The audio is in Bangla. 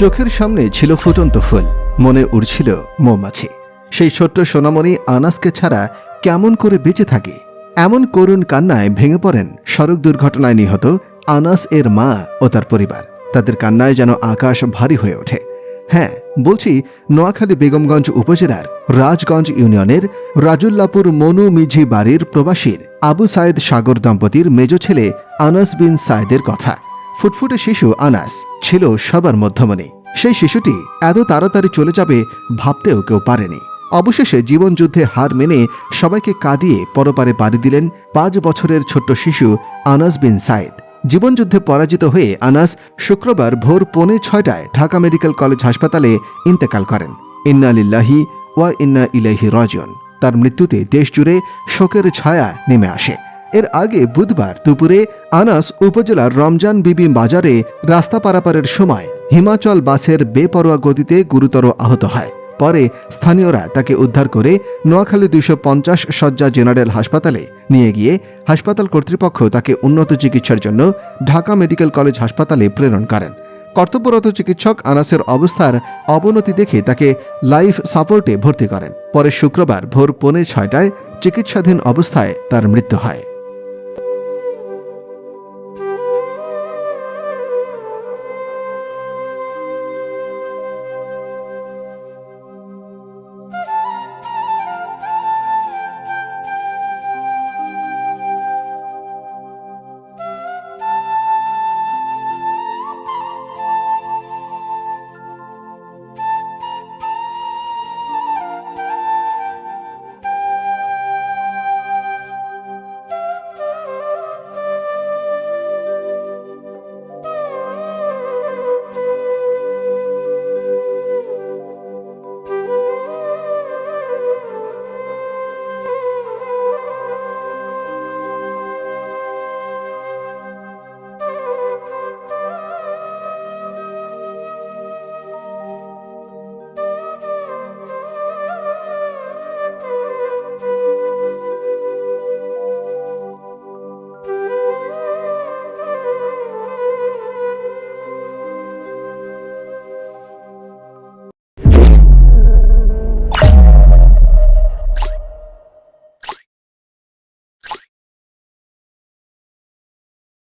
চোখের সামনে ছিল ফুটন্ত ফুল, মনে উড়ছিল মৌমাছি। সেই ছোট্ট সোনামণি আনাসকে ছাড়া কেমন করে বেঁচে থাকে? এমন করুণ কান্নায় ভেঙে পড়েন সড়ক দুর্ঘটনায় নিহত আনাস এর মা ও তার পরিবার। তাদের কান্নায় যেন আকাশ ভারী হয়ে ওঠে। হ্যাঁ বলছি, নোয়াখালী বেগমগঞ্জ উপজেলার রাজগঞ্জ ইউনিয়নের রাজুল্লাপুর মনু মিঝি বাড়ির প্রবাসীর আবু সায়েদ সাগর দম্পতির মেজ ছেলে আনাস বিন সায়েদের কথা। ফুটফুটে শিশু আনাস ছিল সবার মধ্যমণি। সেই শিশুটি এত তাড়াতাড়ি চলে যাবে ভাবতেও কেউ পারেনি। অবশেষে জীবনযুদ্ধে হার মেনে সবাইকে কাঁদিয়ে পরপারে পাড়ি দিলেন পাঁচ বছরের ছোট্ট শিশু আনাস বিন সায়েদ। জীবনযুদ্ধে পরাজিত হয়ে আনাস শুক্রবার ভোর পৌনে ছয়টায় ঢাকা মেডিকেল কলেজ হাসপাতালে ইন্তেকাল করেন। ইন্না লিল্লাহি ওয়া ইন্না ইলাহি রজন তার মৃত্যুতে দেশজুড়ে শোকের ছায়া নেমে আসে। এর আগে বুধবার দুপুরে আনাস উপজেলার রমজান বিবি বাজারে রাস্তা পারাপারের সময় হিমাচল বাসের বেপরোয়া গতিতে গুরুতর আহত হয়। পরে স্থানীয়রা তাকে উদ্ধার করে নোয়াখালী দুইশো পঞ্চাশ শয্যা জেনারেল হাসপাতালে নিয়ে গিয়ে হাসপাতাল কর্তৃপক্ষ তাকে উন্নত চিকিৎসার জন্য ঢাকা মেডিকেল কলেজ হাসপাতালে প্রেরণ করেন। কর্তব্যরত চিকিৎসক আনাসের অবস্থার অবনতি দেখে তাকে লাইফ সাপোর্টে ভর্তি করেন। পরে শুক্রবার ভোর পৌনে ছয়টায় চিকিৎসাধীন অবস্থায় তার মৃত্যু হয়।